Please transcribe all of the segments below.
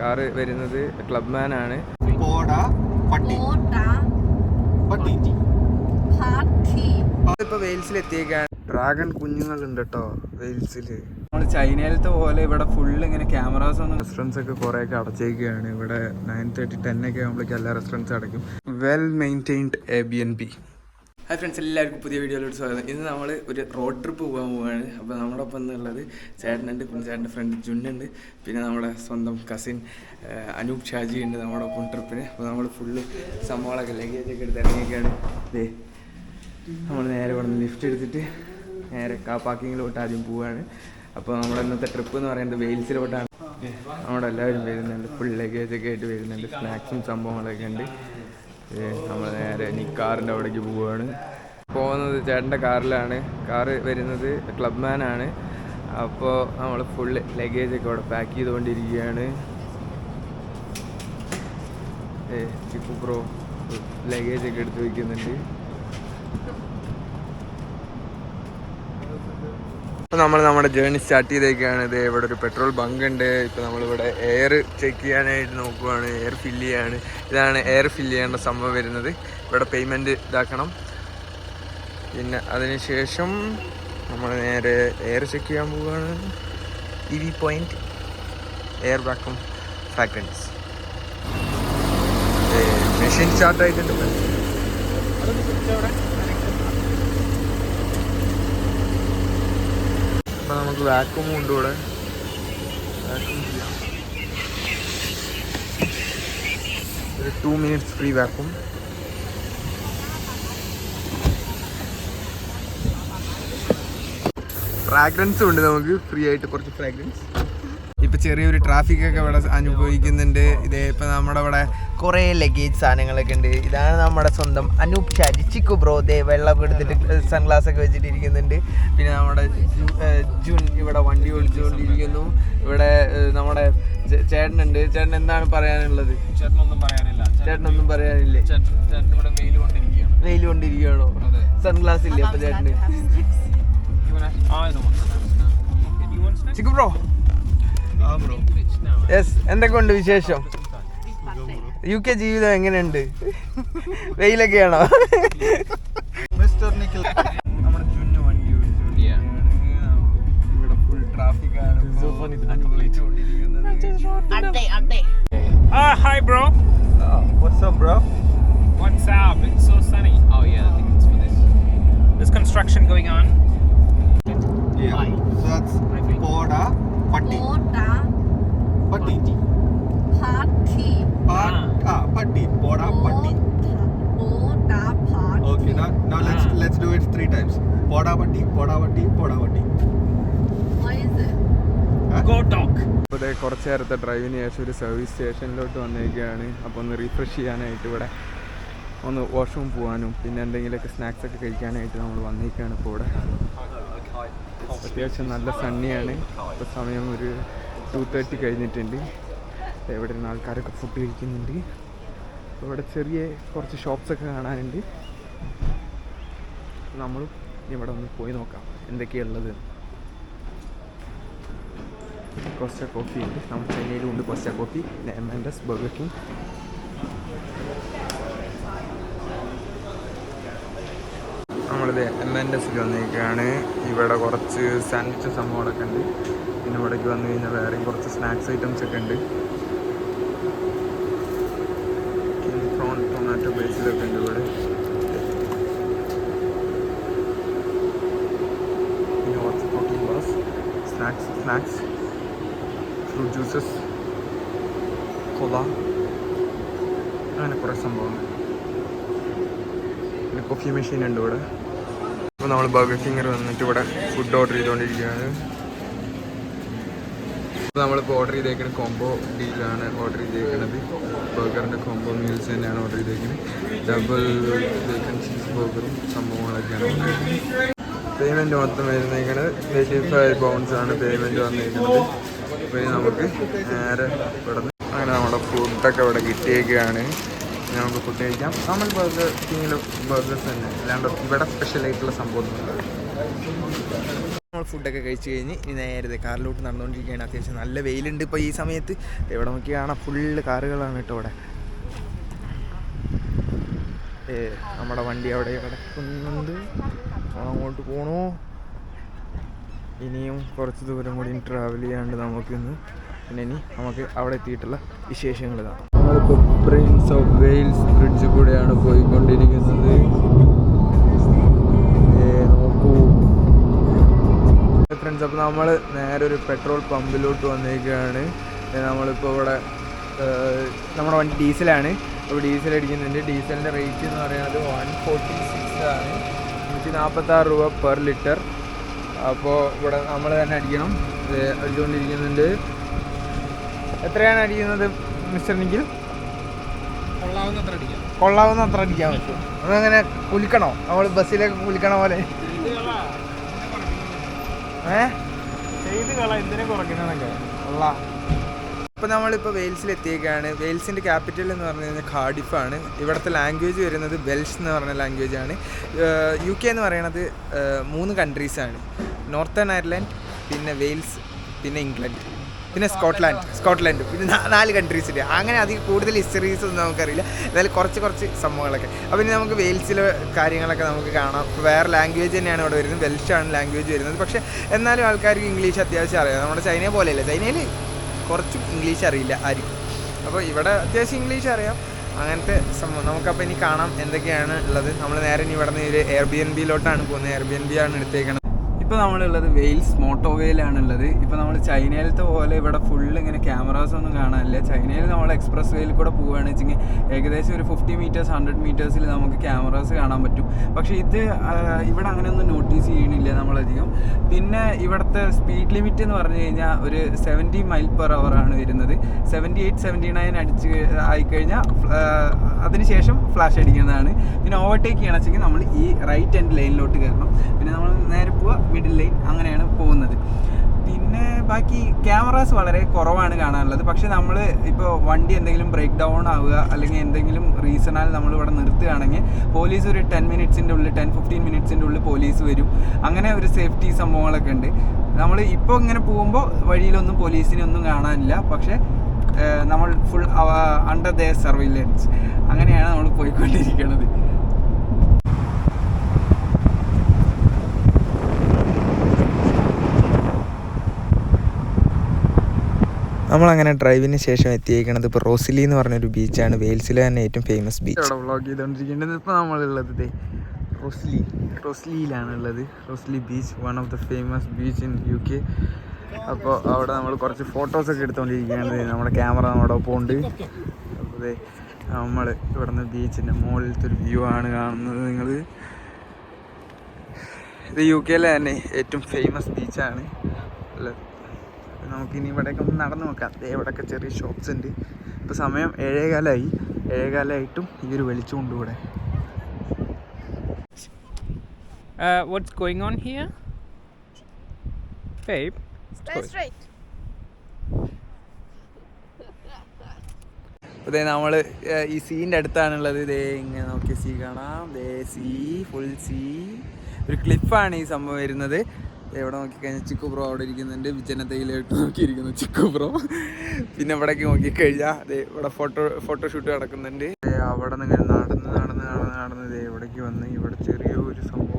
Car വരുന്നത് Clubman ആണ്. ഓട്ട പട്ടി. പാട്ടി. ഇപ്പൊ വെയിൽസിൽ എത്തിയേക്കാണ് ഡ്രാഗൺ കുഞ്ഞുങ്ങളുണ്ട് കേട്ടോ വെയിൽസിൽ. നമ്മൾ ചൈനയിലത്തെ പോലെ ഇവിടെ ഫുള്ള് ഇങ്ങനെ ക്യാമറാസ് ഒന്നും റെസ്റ്റോറൻസ് ഒക്കെ കുറെ ഒക്കെ അടച്ചേക്കുകയാണ് ഇവിടെ നയൻ തേർട്ടി ടെൻ ഒക്കെ ആകുമ്പോഴേക്കും എല്ലാ റെസ്റ്റോറൻസ് അടയ്ക്കും. Well maintained Airbnb hi friends എല്ലാവർക്കും പുതിയ വീഡിയോയിലോട്ട് സ്വാഗതം. ഇന്ന് നമ്മൾ ഒരു റോഡ് ട്രിപ്പ് പോകാൻ പോവുകയാണ് അപ്പോൾ നമ്മുടെ ഒപ്പം എന്നുള്ളത് ചേട്ടനുണ്ട് ചേട്ടന്റെ ഫ്രണ്ട് ജുണ്ണുണ്ട് പിന്നെ നമ്മുടെ സ്വന്തം കസിൻ അനൂപ് ഷാജി ഉണ്ട് നമ്മുടെ ഒപ്പം ട്രിപ്പിന് അപ്പോൾ നമ്മൾ ഫുള്ള് സംഭവങ്ങളൊക്കെ ലഗേജ് ഒക്കെ എടുത്ത് ഇറങ്ങിയൊക്കെയാണ് ദേ നമ്മൾ നേരെ ഇവിടെ നിന്ന് ലിഫ്റ്റ് എടുത്തിട്ട് നേരെ കാ പാർക്കിങ്ങിലോട്ട് ആദ്യം പോവുകയാണ് അപ്പോൾ നമ്മുടെ ഇന്നത്തെ ട്രിപ്പ് എന്ന് പറയുന്നത് വെയിൽസിലോട്ടാണ്. നമ്മുടെ എല്ലാവരും വരുന്നുണ്ട്. ഫുൾ ലഗേജ് ഒക്കെ ആയിട്ട് വരുന്നുണ്ട്. സ്നാക്സും സംഭവങ്ങളൊക്കെ ഉണ്ട്. നമ്മൾ നേരെ ഇനി കാറിന്റെ അവിടേക്ക് പോവുകയാണ് പോകുന്നത് ചേട്ടന്റെ കാറിലാണ്. കാറ് വരുന്നത് ക്ലബ് മാനാണ് അപ്പോൾ നമ്മൾ ഫുള്ള് ലഗേജ് ഒക്കെ അവിടെ പാക്ക് ചെയ്തുകൊണ്ടിരിക്കുകയാണ്. ഏ ഇപ്പോൾ ബ്രോ ലഗേജ് ഒക്കെ എടുത്ത് വയ്ക്കുന്നുണ്ട് അപ്പോൾ നമ്മൾ നമ്മുടെ ജേർണി സ്റ്റാർട്ട് ചെയ്തേക്കാണ്. ഇത് ഇവിടെ ഒരു പെട്രോൾ ബങ്ക് ഉണ്ട്. ഇപ്പോൾ നമ്മളിവിടെ എയർ ചെക്ക് ചെയ്യാനായിട്ട് നോക്കുവാണ്. എയർ ഫില്ല് ചെയ്യാണ്. ഇതാണ് എയർ ഫില്ല് ചെയ്യേണ്ട സംഭവം വരുന്നത്. ഇവിടെ പേയ്മെന്റ് ഇതാക്കണം. പിന്നെ അതിനുശേഷം നമ്മൾ നേരെ എയർ ചെക്ക് ചെയ്യാൻ പോവുകയാണ് E V point air vacuum fragrance machine start ആയിട്ടുണ്ട്. അപ്പം നമുക്ക് വാക്വം ഉണ്ട് ഇവിടെ. വാക്വം ചെയ്യാം. ഒരു ടു മിനിറ്റ്സ് ഫ്രീ വാക്വം ഫ്രാഗ്രൻസും ഉണ്ട് നമുക്ക് ഫ്രീ ആയിട്ട് കുറച്ച് ഫ്രാഗ്രൻസ് ഇപ്പൊ ചെറിയൊരു ട്രാഫിക് ഒക്കെ ഇവിടെ അനുഭവിക്കുന്നുണ്ട്. ഇതേ ഇപ്പം നമ്മുടെ ഇവിടെ കുറേ ലഗേജ് സാധനങ്ങളൊക്കെ ഉണ്ട്. ഇതാണ് നമ്മുടെ സ്വന്തം അനൂപ് ഷാജി ചിക്കു ബ്രോ ദേ വെള്ളം എടുത്തിട്ട് സൺഗ്ലാസ് ഒക്കെ വെച്ചിട്ട് ഇരിക്കുന്നുണ്ട് പിന്നെ നമ്മുടെ ജു- ജുൻ ഇവിടെ വണ്ടി ഒളിച്ചുകൊണ്ടിരിക്കുന്നു ഇവിടെ നമ്മുടെ ചേട്ടനുണ്ട്. ചേട്ടൻ എന്താണ് പറയാനുള്ളത്? ചേട്ടനൊന്നും പറയാനില്ല. ചേട്ടനൊന്നും പറയാനില്ലേ? ചേട്ടൻ ഇവിടെ കൊണ്ടിരിക്കുകയാണ്. വെയിൽ കൊണ്ടിരിക്കുകയാണോ. സൺഗ്ലാസ് ഇല്ലേ അപ്പൊ ചേട്ടന്? ചിക്കു ബ്രോ യെസ് എന്തൊക്കെയുണ്ട് വിശേഷം? യു കെ ജീവിതം എങ്ങനെയുണ്ട്? വെയിലൊക്കെയാണോ? മിസ്റ്റർ നിഖിൽ നമ്മുടെ വണ്ടി ഇവിടെ full bro. What's up bro What's up? It's so കുറച്ച് നേരത്തെ ഡ്രൈവിന് ശേഷം ഒരു സർവീസ് സ്റ്റേഷനിലോട്ട് വന്നിരിക്കുകയാണ്. അപ്പോൾ ഒന്ന് റീഫ്രഷ് ചെയ്യാനായിട്ട് ഇവിടെ ഒന്ന് വാഷ്റൂം പോകാനും പിന്നെ എന്തെങ്കിലുമൊക്കെ സ്നാക്സ് ഒക്കെ കഴിക്കാനായിട്ട് നമ്മൾ വന്നിരിക്കുകയാണ് ഇപ്പോൾ ഇവിടെ. അത്യാവശ്യം നല്ല സണ്ണിയാണ് ഇപ്പോൾ സമയം ഒരു ടു തേർട്ടി കഴിഞ്ഞിട്ടുണ്ട്. ഇവിടെ ഇരുന്ന് ആൾക്കാരൊക്കെ ഫുഡ് കഴിക്കുന്നുണ്ട്. അപ്പോൾ ഇവിടെ ചെറിയ കുറച്ച് ഷോപ്സൊക്കെ കാണാനുണ്ട്. നമ്മളും ഇവിടെ ഒന്ന് പോയി നോക്കാം. എന്തൊക്കെയുള്ളത് കോസ്റ്റ കോഫി ഉണ്ട് നമ്മുടെ ചൈനയിലും ഉണ്ട് കോസ്റ്റ കോഫി ലെമൻഡസ് ബർഗർ കിങ് നമ്മളിത് എം ആൻഡ് എസിൽ വന്നിരിക്കുകയാണ്. ഇവിടെ കുറച്ച് സാൻഡ്വിച്ച് സംഭവങ്ങളൊക്കെ ഉണ്ട്. പിന്നെ ഇവിടേക്ക് വന്നു കഴിഞ്ഞാൽ വേറെയും കുറച്ച് സ്നാക്സ് ഐറ്റംസ് ഒക്കെ ഉണ്ട്. പ്രോൺ ടൊമാറ്റോ ബേസിലൊക്കെ ഉണ്ട് ഇവിടെ. പിന്നെ കുറച്ച് protein snacks snacks fruit juices കൊല അങ്ങനെ കുറേ സംഭവങ്ങൾ. പിന്നെ കോഫി മെഷീൻ ഉണ്ട് ഇവിടെ. അപ്പോൾ നമ്മൾ ബർഗർ കിങ്ങർ വന്നിട്ട് ഇവിടെ ഫുഡ് ഓർഡർ ചെയ്തുകൊണ്ടിരിക്കുകയാണ് നമ്മളിപ്പോൾ ഓർഡർ ചെയ്തേക്കുന്ന കോംബോ ഡീലാണ് ഓർഡർ ചെയ്തേക്കുന്നത് ബർഗറിന്റെ കോംബോ മീൽസ് തന്നെയാണ് ഓർഡർ ചെയ്തേക്കുന്നത് ഡബിൾ ബേക്കൺ ചീസ് ബർഗറും സംഭവങ്ങളൊക്കെയാണ് പേയ്മെന്റ് മൊത്തം വരുന്നേക്കുന്നത് എയ്റ്റി ഫൈവ് ആണ് പേയ്മെന്റ് വന്നിരിക്കുന്നത് അപ്പോൾ നമുക്ക് നേരെ ഇവിടെ അങ്ങനെ നമ്മുടെ ഫുഡൊക്കെ ഇവിടെ കിട്ടിയേക്കുകയാണ് ഇനി നമുക്ക് ഫുഡ് കഴിക്കാം. നമ്മൾ ബർഗർ കിങ്ങിൽ ബർഗേഴ്സ് തന്നെ. അല്ലാണ്ട് ഇവിടെ സ്പെഷ്യൽ ആയിട്ടുള്ള സംഭവമൊന്നുമില്ല നമ്മൾ ഫുഡൊക്കെ കഴിച്ച് കഴിഞ്ഞ് ഇനി നേരെ കാറിലോട്ട് നടന്നുകൊണ്ടിരിക്കുകയാണ്. അത്യാവശ്യം നല്ല വെയിലുണ്ട് ഇപ്പോൾ ഈ സമയത്ത്. എവിടെ നോക്കിയാണ് ഫുള്ള് കാറുകളാണ് കേട്ടോ ഇവിടെ. ഏ നമ്മുടെ വണ്ടി അവിടെ കിടക്കുന്നുണ്ട്. അങ്ങോട്ട് പോണോ. ഇനിയും കുറച്ച് ദൂരം കൂടി ട്രാവൽ ചെയ്യാണ്ട് നമുക്കിന്ന് പിന്നെ ഇനി നമുക്ക് അവിടെ എത്തിയിട്ടുള്ള വിശേഷങ്ങൾ കാണാം. പ്രിൻസ് ഓഫ് വെയിൽസ് ബ്രിഡ്ജ് കൂടെയാണ് പോയിക്കൊണ്ടിരിക്കുന്നത്. ഫ്രണ്ട്സ് അപ്പോൾ നമ്മൾ നേരെ ഒരു പെട്രോൾ പമ്പിലോട്ട് വന്നേക്കുകയാണ് ഏ, നമ്മളിപ്പോൾ ഇവിടെ നമ്മുടെ വണ്ടി ഡീസലാണ്. അപ്പോൾ ഡീസൽ അടിക്കുന്നുണ്ട്. ഡീസലിന്റെ റേറ്റ് എന്ന് പറയുന്നത് വൺ ഫോർട്ടി സിക്സ് ആണ്. നൂറ്റി നാൽപ്പത്താറ് രൂപ പെർ ലിറ്റർ അപ്പോൾ ഇവിടെ നമ്മൾ തന്നെ അടിക്കണം. ഇത് അടിച്ചുകൊണ്ടിരിക്കുന്നുണ്ട് എത്രയാണ് അടിക്കുന്നത് മിസ്റ്റർ നിഖിൽ? കൊള്ളാവുന്ന അത്ര അടിക്കാൻ പറ്റും. അതങ്ങനെ കുലിക്കണോ? നമ്മൾ ബസ്സിലൊക്കെ കുലിക്കണ പോലെ. ഏ? ചെയ്ത് കള എന്തിനെ കുറയ്ക്കണമെന്നൊക്കെ കൊള്ളാം. ഇപ്പോൾ നമ്മളിപ്പോൾ വെയിൽസിൽ എത്തിയേക്കാണ് വെയിൽസിന്റെ ക്യാപിറ്റൽ എന്ന് പറഞ്ഞു കഴിഞ്ഞാൽ ഖാഡിഫാണ് ഇവിടുത്തെ ലാംഗ്വേജ് വരുന്നത് വെൽഷ് എന്ന് പറഞ്ഞ ലാംഗ്വേജ് ആണ്. യു കെ എന്ന് പറയുന്നത് മൂന്ന് മൂന്ന് കൺട്രീസാണ്. നോർത്തേൺ അയർലൻഡ് പിന്നെ വെയിൽസ് പിന്നെ ഇംഗ്ലണ്ട് പിന്നെ സ്കോട്ട്ലാൻഡ് സ്കോട്ട്ലാൻഡ് പിന്നെ നാല് കൺട്രീസ് ഉണ്ട് അങ്ങനെ അധികം കൂടുതൽ ഹിസ്റ്ററീസ് ഒന്നും നമുക്കറിയില്ല. എന്നാലും കുറച്ച് കുറച്ച് സംഭവങ്ങളൊക്കെ. അപ്പോൾ ഇനി നമുക്ക് വെയിൽസിലെ കാര്യങ്ങളൊക്കെ നമുക്ക് കാണാം. വേറെ ലാംഗ്വേജ് തന്നെയാണ് ഇവിടെ വരുന്നത്. വെൽഷാണ് ലാംഗ്വേജ് വരുന്നത്. പക്ഷേ എന്നാലും ആൾക്കാർക്ക് ഇംഗ്ലീഷ് അത്യാവശ്യം അറിയാം. നമ്മുടെ ചൈനയെ പോലെയല്ല. ചൈനയിൽ കുറച്ചും ഇംഗ്ലീഷ് അറിയില്ല ആരും. അപ്പോൾ ഇവിടെ അത്യാവശ്യം ഇംഗ്ലീഷ് അറിയാം. അങ്ങനത്തെ സംഭവം. നമുക്കപ്പോൾ ഇനി കാണാം എന്തൊക്കെയാണ് ഉള്ളത്. നമ്മൾ നേരെ ഇനി ഇവിടെ നിന്ന് ഒരു എയർ ബി എൻ ബിയിലോട്ടാണ് പോകുന്നത്. എയർ ബി എൻ ബി ആണ് എടുത്തേക്കണത്. ഇപ്പോൾ നമ്മളുള്ളത് വെയിൽസ് മോട്ടോവേയിലാണ് ഉള്ളത് ഇപ്പോൾ നമ്മൾ ചൈനയിലത്തെ പോലെ ഇവിടെ ഫുൾ ഇങ്ങനെ ക്യാമറാസ് ഒന്നും കാണാനില്ല. ചൈനയിൽ നമ്മൾ എക്സ്പ്രസ് വേയിൽ കൂടെ പോവുകയാണ് വെച്ചെങ്കിൽ ഏകദേശം ഒരു ഫിഫ്റ്റി മീറ്റേഴ്സ് ഹൺഡ്രഡ് മീറ്റേഴ്സിൽ നമുക്ക് ക്യാമറാസ് കാണാൻ പറ്റും. പക്ഷേ ഇത് ഇവിടെ അങ്ങനെയൊന്നും നോട്ടീസ് ചെയ്യണില്ല നമ്മളധികം. പിന്നെ ഇവിടുത്തെ സ്പീഡ് ലിമിറ്റ് എന്ന് പറഞ്ഞു കഴിഞ്ഞാൽ ഒരു സെവന്റി മൈൽ പെർ അവർ ആണ് വരുന്നത്. സെവന്റി എയ്റ്റ് സെവന്റി നയൻ അടിച്ച് ആയിക്കഴിഞ്ഞാൽ അതിനുശേഷം ഫ്ലാഷ് അടിക്കുന്നതാണ്. പിന്നെ ഓവർടേക്ക് ചെയ്യണമെങ്കിൽ നമ്മൾ ഈ റൈറ്റ് ഹാൻഡ് ലൈനിലോട്ട് കയറണം. പിന്നെ നമ്മൾ നേരെ പോവുക മിഡിൽ ലൈൻ അങ്ങനെയാണ് പോകുന്നത്. പിന്നെ ബാക്കി ക്യാമറാസ് വളരെ കുറവാണ് കാണാനുള്ളത്. പക്ഷേ നമ്മൾ ഇപ്പോൾ വണ്ടി എന്തെങ്കിലും ബ്രേക്ക് ഡൗൺ ആവുക അല്ലെങ്കിൽ എന്തെങ്കിലും റീസണാൽ നമ്മൾ ഇവിടെ നിർത്തുകയാണെങ്കിൽ പോലീസ് ഒരു ടെൻ മിനിറ്റ്സിന്റെ ഉള്ളിൽ ടെൻ ഫിഫ്റ്റീൻ മിനിറ്റ്സിന്റെ ഉള്ളിൽ പോലീസ് വരും. അങ്ങനെ ഒരു സേഫ്റ്റി സംഭവങ്ങളൊക്കെ ഉണ്ട്. നമ്മൾ ഇപ്പോൾ ഇങ്ങനെ പോകുമ്പോൾ വഴിയിലൊന്നും പോലീസിനെ ഒന്നും കാണാനില്ല. പക്ഷേ നമ്മൾ ഫുൾ അണ്ടർ ദ സർവൈലൻസ് അങ്ങനെയാണ് നമ്മൾ പോയിക്കൊണ്ടിരിക്കുന്നത് നമ്മളങ്ങനെ ഡ്രൈവിന് ശേഷം എത്തിയേക്കണത് ഇപ്പോൾ റോസിലി എന്ന് പറഞ്ഞൊരു ബീച്ചാണ് വെയിൽസിലെ തന്നെ ഏറ്റവും ഫേമസ് ബീച്ച് വ്ളോഗ് ചെയ്തുകൊണ്ടിരിക്കേണ്ടത് ഇപ്പോൾ നമ്മളുള്ളത് റോസ്ലി. റോസ്ലിയിലാണ് ഉള്ളത് Rhossili beach one of the famous beach in U K അപ്പോൾ അവിടെ നമ്മൾ കുറച്ച് ഫോട്ടോസൊക്കെ എടുത്തുകൊണ്ടിരിക്കുകയാണ് നമ്മുടെ ക്യാമറ നമ്മുടെ ഒപ്പം ഉണ്ട്. അപ്പോൾ നമ്മൾ ഇവിടുന്ന് ബീച്ചിന്റെ മുകളിലത്തെ ഒരു വ്യൂ ആണ് കാണുന്നത് നിങ്ങൾ ഇത് യു കെയിലെ തന്നെ ഏറ്റവും ഫേമസ് ബീച്ചാണ് നമുക്ക് നമുക്കിനി ഇവിടെയൊക്കെ ഒന്ന് നടന്നു നോക്കാം. ഇവിടെയൊക്കെ ചെറിയ ഷോപ്സ് ഉണ്ട്. ഇപ്പോൾ സമയം ഏഴേകാലമായി ഏഴേകാലമായിട്ടും ഈ ഒരു വെളിച്ചമുണ്ട് ഇവിടെ. Uh, what's going on here? Babe? Stay straight. അതെ നമ്മൾ ഈ സീന്റെ അടുത്താണുള്ളത്. ഇതേ ഇങ്ങനെ നോക്കിയ സീ കാണാം. ദേ സീ ഫുൾ സീ. ഒരു ക്ലിഫാണ് ഈ സംഭവം വരുന്നത്. എവിടെ ഇവിടെ നോക്കിക്കഴിഞ്ഞാൽ ചിക്കു ബ്രോ അവിടെ ഇരിക്കുന്നുണ്ട്. ജനതയിലോട്ട് നോക്കിയിരിക്കുന്നു ചിക്കു ബ്രോ. പിന്നെ ഇവിടേക്ക് നോക്കിക്കഴിഞ്ഞാൽ അതെ ഇവിടെ ഫോട്ടോ ഫോട്ടോഷൂട്ട് നടക്കുന്നുണ്ട്. അവിടെ നിന്ന് ഇങ്ങനെ നടന്ന് നടന്ന് നടന്ന് നടന്ന് ദേ ഇവിടേക്ക് വന്ന് ഇവിടെ ചെറിയൊരു സംഭവം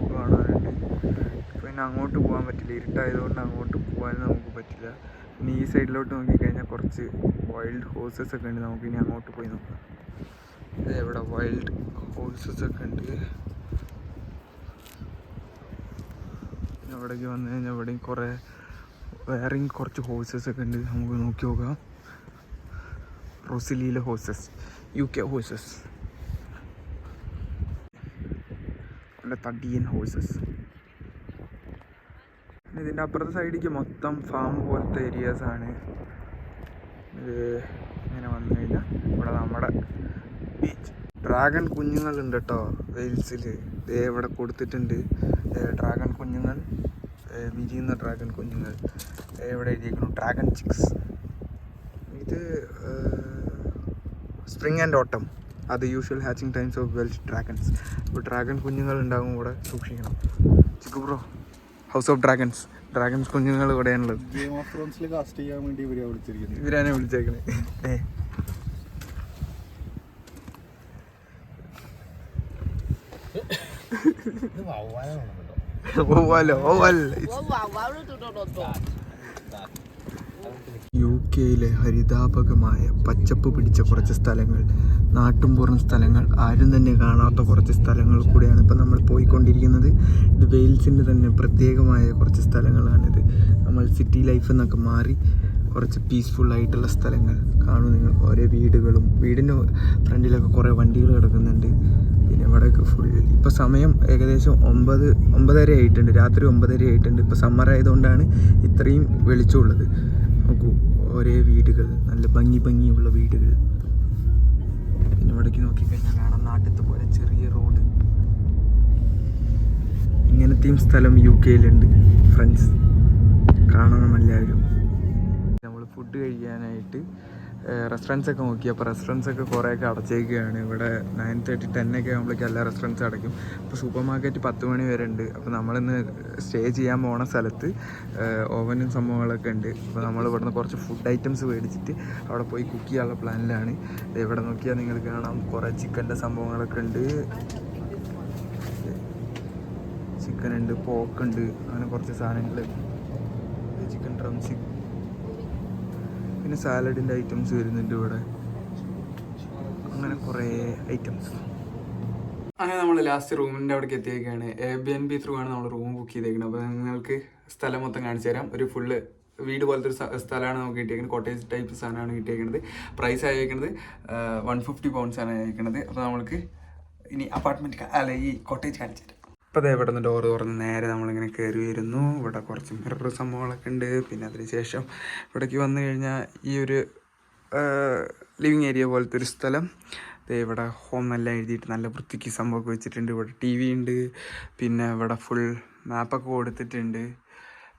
പിന്നെ അങ്ങോട്ട് പോകാൻ പറ്റില്ല. ഇരുട്ടായതുകൊണ്ട് അങ്ങോട്ട് പോകാൻ നമുക്ക് പറ്റില്ല. ഇനി ഈ സൈഡിലോട്ട് നോക്കിക്കഴിഞ്ഞാൽ കുറച്ച് വൈൽഡ് ഹോഴ്സസ് ഒക്കെ ഉണ്ട്. നമുക്ക് ഇനി അങ്ങോട്ട് പോയി നോക്കാം. ഇവിടെ വൈൽഡ് ഹോഴ്സസ് ഒക്കെ ഉണ്ട്. അവിടേക്ക് വന്നു കഴിഞ്ഞാൽ ഇവിടെയും കുറേ വേറെയും കുറച്ച് ഹോഴ്സസ് ഒക്കെ ഉണ്ട്. നമുക്ക് നോക്കി നോക്കാം. റൊസിലിയിലെ ഹോഴ്സസ് യു കെ ഹോഴ്സസ് തടിയൻ ഹോഴ്സസ് ഇതിന്റെ അപ്പുറത്തെ സൈഡിലേക്ക് മൊത്തം ഫാം പോലത്തെ ഏരിയാസ് ആണ്. ഇത് ഇങ്ങനെ വന്നു കഴിഞ്ഞാൽ ഇവിടെ നമ്മുടെ ബീച്ച് ഡ്രാഗൺ കുഞ്ഞുങ്ങളുണ്ട് കേട്ടോ വെയിൽസിൽ ദേ ഇവിടെ കൊടുത്തിട്ടുണ്ട്. ഡ്രാഗൺ കുഞ്ഞുങ്ങൾ. വിരിയുന്ന ഡ്രാഗൺ കുഞ്ഞുങ്ങൾ. ഇവിടെ എഴുതിയിരിക്കുന്നു ഡ്രാഗൺ ചിക്സ് ഇത് സ്പ്രിങ് ആൻഡ് ഓട്ടം അത് usual hatching times of Welsh dragons അപ്പോൾ ഡ്രാഗൺ കുഞ്ഞുങ്ങൾ ഉണ്ടാകും ഇവിടെ. സൂക്ഷിക്കണം. Chikku bro. House of dragons dragons കുഞ്ഞുങ്ങൾ ഇവിടെയാണുള്ളത്. ഗെയിം ഓഫ് ത്രോൺസിൽ കാസ്റ്റ് ചെയ്യാൻ വേണ്ടി ഇവരെ വിളിച്ചിരിക്കുന്നത്. ഇവരാനെ വിളിച്ചേക്കണേ. ഏ. ഓ ഓവൽ യു കെയിലെ ഹരിതാപകമായ പച്ചപ്പ് പിടിച്ച കുറച്ച് സ്ഥലങ്ങൾ നാട്ടുംപുറം സ്ഥലങ്ങൾ ആരും തന്നെ കാണാത്ത കുറച്ച് സ്ഥലങ്ങൾ കൂടെയാണ് ഇപ്പം നമ്മൾ പോയിക്കൊണ്ടിരിക്കുന്നത്. ഇത് വെയിൽസിന്റെ തന്നെ പ്രത്യേകമായ കുറച്ച് സ്ഥലങ്ങളാണിത്. നമ്മൾ സിറ്റി ലൈഫ് എന്നൊക്കെ മാറി കുറച്ച് പീസ്ഫുൾ ആയിട്ടുള്ള സ്ഥലങ്ങൾ കാണും നിങ്ങൾ. ഓരോ വീടുകളും വീടിന്റെ ഫ്രണ്ടിലൊക്കെ കുറേ വണ്ടികൾ കിടക്കുന്നുണ്ട്. പിന്നെ ഇവിടെയൊക്കെ ഫുൾ ഇപ്പോൾ സമയം ഏകദേശം ഒമ്പത് ഒമ്പതര ആയിട്ടുണ്ട്. രാത്രി ഒമ്പതര ആയിട്ടുണ്ട്. ഇപ്പോൾ സമ്മർ ആയതുകൊണ്ടാണ് ഇത്രയും വെളിച്ചമുള്ളത്. ഒരേ വീടുകൾ നല്ല ഭംഗി ഭംഗിയുള്ള വീടുകൾ. പിന്നെ ഇവിടേക്ക് നോക്കിക്കഴിഞ്ഞാൽ കാണാം നാട്ടിലത്തെ പോലെ ചെറിയ റോഡ്. ഇങ്ങനത്തെയും സ്ഥലം യു കെയിലുണ്ട് ഫ്രണ്ട്സ് കാണണം എല്ലാവരും നമ്മൾ ഫുഡ് കഴിക്കാനായിട്ട് റെസ്റ്റോറന്റ്സ് ഒക്കെ നോക്കി. അപ്പോൾ റെസ്റ്റോറന്റ്സ് ഒക്കെ കുറേയൊക്കെ അടച്ചേക്കുകയാണ് ഇവിടെ നയൻ തേർട്ടി ടെൻ ഒക്കെ ആകുമ്പോഴേക്കും എല്ലാ റെസ്റ്റോറന്റ്സ് അടയ്ക്കും. അപ്പോൾ സൂപ്പർ മാർക്കറ്റ് പത്ത് മണി വരെ ഉണ്ട്. അപ്പോൾ നമ്മളിന്ന് സ്റ്റേ ചെയ്യാൻ പോണ സ്ഥലത്ത് ഓവനും സംഭവങ്ങളൊക്കെ ഉണ്ട്. അപ്പോൾ നമ്മൾ ഇവിടുന്ന് കുറച്ച് ഫുഡ് ഐറ്റംസ് മേടിച്ചിട്ട് അവിടെ പോയി കുക്ക് ചെയ്യാനുള്ള പ്ലാനിലാണ് ഇവിടെ നോക്കിയാൽ നിങ്ങൾക്ക് കാണാം. കുറേ ചിക്കന്റെ സംഭവങ്ങളൊക്കെ ഉണ്ട്. ചിക്കൻ ഉണ്ട് പോക്കുണ്ട് അങ്ങനെ കുറച്ച് സാധനങ്ങൾ ചിക്കൻ ഡ്രം ചിക്കൻ പിന്നെ സാലഡിന്റെ ഐറ്റംസ് വരുന്നുണ്ട് ഇവിടെ. അങ്ങനെ കുറേ ഐറ്റംസ്. അങ്ങനെ നമ്മൾ ലാസ്റ്റ് റൂമിന്റെ അവിടേക്ക് എത്തിയേക്കാണ്. A B N B through ആണ് നമ്മൾ റൂം ബുക്ക് ചെയ്തേക്കുന്നത് അപ്പോൾ നിങ്ങൾക്ക് സ്ഥലം മൊത്തം കാണിച്ചു തരാം. ഒരു ഫുള്ള് വീട് പോലത്തെ ഒരു സ്ഥലമാണ് നമുക്ക് കിട്ടിയേക്കുന്നത് കോട്ടേജ് ടൈപ്പ് സാധനമാണ് കിട്ടിയേക്കുന്നത് പ്രൈസ് ആയിരിക്കുന്നത് വൺ ഫിഫ്റ്റി പൗണ്ട്സ് ആണ് അയക്കുന്നത് അപ്പോൾ നമ്മൾക്ക് ഇനി അപ്പാർട്ട്മെന്റ് അല്ല ഈ കോട്ടേജ് കാണിച്ചു തരാം. അതേ ഇവിടെ നിന്ന് ഡോറ് തുറന്ന് നേരെ നമ്മളിങ്ങനെ കയറി വരുന്നു. ഇവിടെ കുറച്ച് മിറർ സംഭവങ്ങളൊക്കെ ഉണ്ട്. പിന്നെ അതിന് ശേഷം ഇവിടേക്ക് വന്നു കഴിഞ്ഞാൽ ഈ ഒരു ലിവിങ് ഏരിയ പോലത്തെ ഒരു സ്ഥലം. ദേ ഇവിടെ ഹോം നല്ല എഴുതിയിട്ട് നല്ല വൃത്തിക്ക് സംഭവമൊക്കെ വെച്ചിട്ടുണ്ട്. ഇവിടെ ടി വി ഉണ്ട്. പിന്നെ ഇവിടെ ഫുൾ മാപ്പൊക്കെ കൊടുത്തിട്ടുണ്ട്.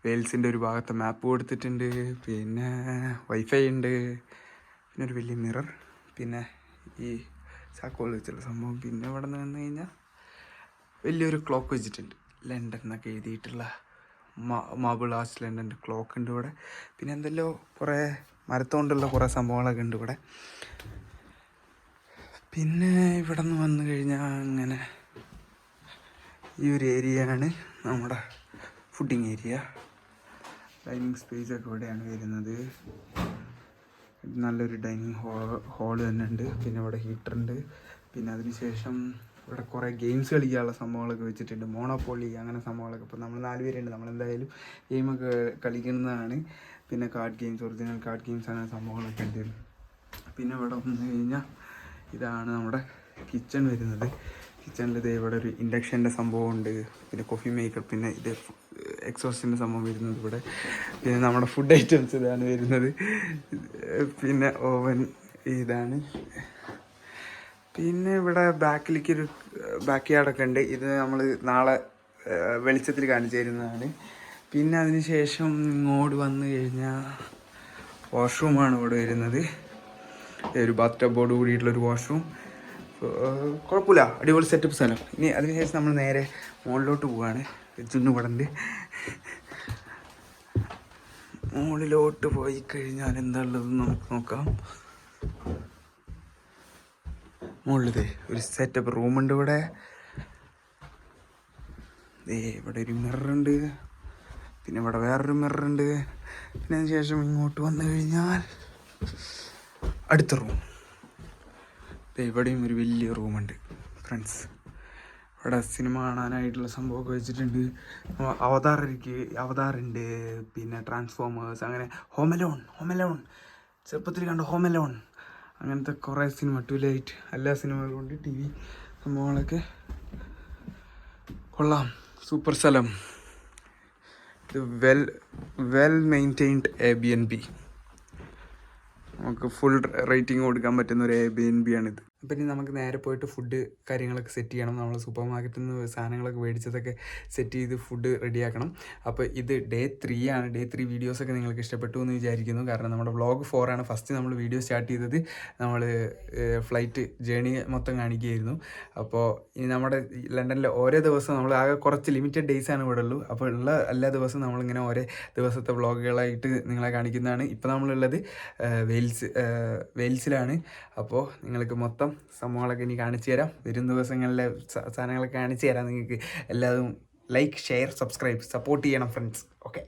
വെയിൽസിന്റെ ഒരു ഭാഗത്ത് മാപ്പ് കൊടുത്തിട്ടുണ്ട്. പിന്നെ വൈഫൈ ഉണ്ട്. പിന്നെ ഒരു വലിയ മിറർ പിന്നെ ഈ ചാക്കോൾ വെച്ചുള്ള സംഭവം. പിന്നെ ഇവിടെ നിന്ന് കഴിഞ്ഞാൽ വലിയൊരു ക്ലോക്ക് വെച്ചിട്ടുണ്ട്. ലണ്ടൻ എന്നൊക്കെ എഴുതിയിട്ടുള്ള മാബിൾ ആർട്സ് ലണ്ടന്റെ ക്ലോക്ക് ഉണ്ട് ഇവിടെ. പിന്നെ എന്തെല്ലോ കുറേ മരത്തോണ്ടുള്ള കുറേ സംഭവങ്ങളൊക്കെ ഉണ്ട് ഇവിടെ. പിന്നെ ഇവിടെ നിന്ന് വന്നു കഴിഞ്ഞാൽ അങ്ങനെ ഈ ഒരു ഏരിയ ആണ് നമ്മുടെ ഫുഡിങ് ഏരിയ ഡൈനിങ് സ്പേസ് ഒക്കെ ഇവിടെയാണ് വരുന്നത്. നല്ലൊരു ഡൈനിങ് ഹോൾ ഹോൾ തന്നെ ഉണ്ട്. പിന്നെ ഇവിടെ ഹീറ്റർ ഉണ്ട്. പിന്നെ അതിനുശേഷം ഇവിടെ കുറേ ഗെയിംസ് കളിക്കാനുള്ള സംഭവങ്ങളൊക്കെ വെച്ചിട്ടുണ്ട്. മോണോപോളി അങ്ങനെ സംഭവങ്ങളൊക്കെ. ഇപ്പോൾ നമ്മൾ നാല് പേരുണ്ട്. നമ്മളെന്തായാലും ഗെയിമൊക്കെ കളിക്കുന്നതാണ്. പിന്നെ card games original card games അങ്ങനെ സംഭവങ്ങളൊക്കെ ഉണ്ട്. പിന്നെ ഇവിടെ വന്നു കഴിഞ്ഞാൽ ഇതാണ് നമ്മുടെ കിച്ചൺ വരുന്നത്. കിച്ചണിൽ ഇത് ഇവിടെ ഒരു ഇൻഡക്ഷന്റെ സംഭവം ഉണ്ട് പിന്നെ കോഫി മേക്കർ പിന്നെ ഇത് എക്സോസിന്റെ സംഭവം വരുന്നത് ഇവിടെ. പിന്നെ നമ്മുടെ ഫുഡ് ഐറ്റംസ് ഇതാണ് വരുന്നത്. പിന്നെ ഓവൻ ഇതാണ്. പിന്നെ ഇവിടെ ബാക്കിലേക്ക് ഒരു ബാക്ക് യാർഡൊക്കെ ഉണ്ട്. ഇത് നമ്മൾ നാളെ വെളിച്ചത്തിൽ കാണിച്ചു തരുന്നതാണ്. പിന്നെ അതിന് ശേഷം ഇങ്ങോട്ട് വന്നു കഴിഞ്ഞാൽ വാഷ്റൂമാണ് ഇവിടെ വരുന്നത്. ഒരു ബാത്ത് ടബോട് കൂടിയിട്ടുള്ളൊരു വാഷ്റൂം കുഴപ്പമില്ല. അടിപൊളി സെറ്റപ്പ് സ്ഥലം ഇനി അതിനുശേഷം നമ്മൾ നേരെ മുകളിലോട്ട് പോവാണ്. ചുന്നു ഇവിടെ ഉണ്ട്. മുകളിലോട്ട് പോയി കഴിഞ്ഞാൽ എന്താ ഉള്ളതെന്ന് നമുക്ക് നോക്കാം. മുകളിലേ ഒരു സെറ്റപ്പ് റൂമുണ്ട് ഇവിടെ. ഇവിടെ ഒരു മിററുണ്ട് പിന്നെ ഇവിടെ വേറൊരു മിററുണ്ട് പിന്നെ അതിന് ശേഷം ഇങ്ങോട്ട് വന്നു കഴിഞ്ഞാൽ അടുത്ത റൂം ഇവിടെയും ഒരു വലിയ റൂമുണ്ട് ഫ്രണ്ട്സ് ഇവിടെ സിനിമ കാണാനായിട്ടുള്ള സംഭവമൊക്കെ വെച്ചിട്ടുണ്ട്. അവതാറിക്ക് അവതാറുണ്ട് പിന്നെ ട്രാൻസ്ഫോമേഴ്സ് അങ്ങനെ ഹോമലോൺ ഹോമലോൺ ചെറുപ്പത്തിൽ കണ്ട ഹോമലോൺ അങ്ങനത്തെ കുറേ സിനിമ ടു ലൈറ്റ് എല്ലാ സിനിമകളും ഉണ്ട് ടി വി സംഭവങ്ങളൊക്കെ കൊള്ളാം. സൂപ്പർ സ്ഥലം. ഇത് well well maintained A B N B നമുക്ക് ഫുൾ റേറ്റിംഗ് കൊടുക്കാൻ പറ്റുന്ന ഒരു എ ബി എൻ ബി ആണിത്. അപ്പം ഇനി നമുക്ക് നേരെ പോയിട്ട് ഫുഡ് കാര്യങ്ങളൊക്കെ സെറ്റ് ചെയ്യണം. നമ്മൾ സൂപ്പർ മാർക്കറ്റിൽ നിന്ന് സാധനങ്ങളൊക്കെ മേടിച്ചതൊക്കെ സെറ്റ് ചെയ്ത് ഫുഡ് റെഡിയാക്കണം അപ്പോൾ ഇത് ഡേ ത്രീ ആണ്. ഡേ ത്രീ വീഡിയോസൊക്കെ നിങ്ങൾക്ക് ഇഷ്ടപ്പെട്ടു എന്ന് വിചാരിക്കുന്നു. കാരണം നമ്മുടെ വ്ളോഗ് ഫോർ ആണ്. ഫസ്റ്റ് നമ്മൾ വീഡിയോ സ്റ്റാർട്ട് ചെയ്തത് നമ്മൾ ഫ്ലൈറ്റ് ജേണി മൊത്തം കാണിക്കുകയായിരുന്നു. അപ്പോൾ ഇനി നമ്മുടെ ലണ്ടനിലെ ഓരോ ദിവസം നമ്മൾ ആകെ കുറച്ച് ലിമിറ്റഡ് ഡേയ്സ് ആണ് ഇവിടെ ഉള്ളൂ. അപ്പോൾ ഉള്ള എല്ലാ ദിവസവും നമ്മളിങ്ങനെ ഓരോ ദിവസത്തെ വ്ളോഗുകളായിട്ട് നിങ്ങളെ കാണിക്കുന്നതാണ്. ഇപ്പോൾ നമ്മളുള്ളത് വെയിൽസ് വെയിൽസിലാണ്. അപ്പോൾ നിങ്ങൾക്ക് മൊത്തം സംഭവങ്ങളൊക്കെ ഇനി കാണിച്ചു തരാം. വരും ദിവസങ്ങളിലെ സാധനങ്ങളൊക്കെ കാണിച്ചു തരാം നിങ്ങൾക്ക്. എല്ലാവരും ലൈക്ക് ഷെയർ സബ്സ്ക്രൈബ് സപ്പോർട്ട് ചെയ്യണം ഫ്രണ്ട്സ് ഓക്കെ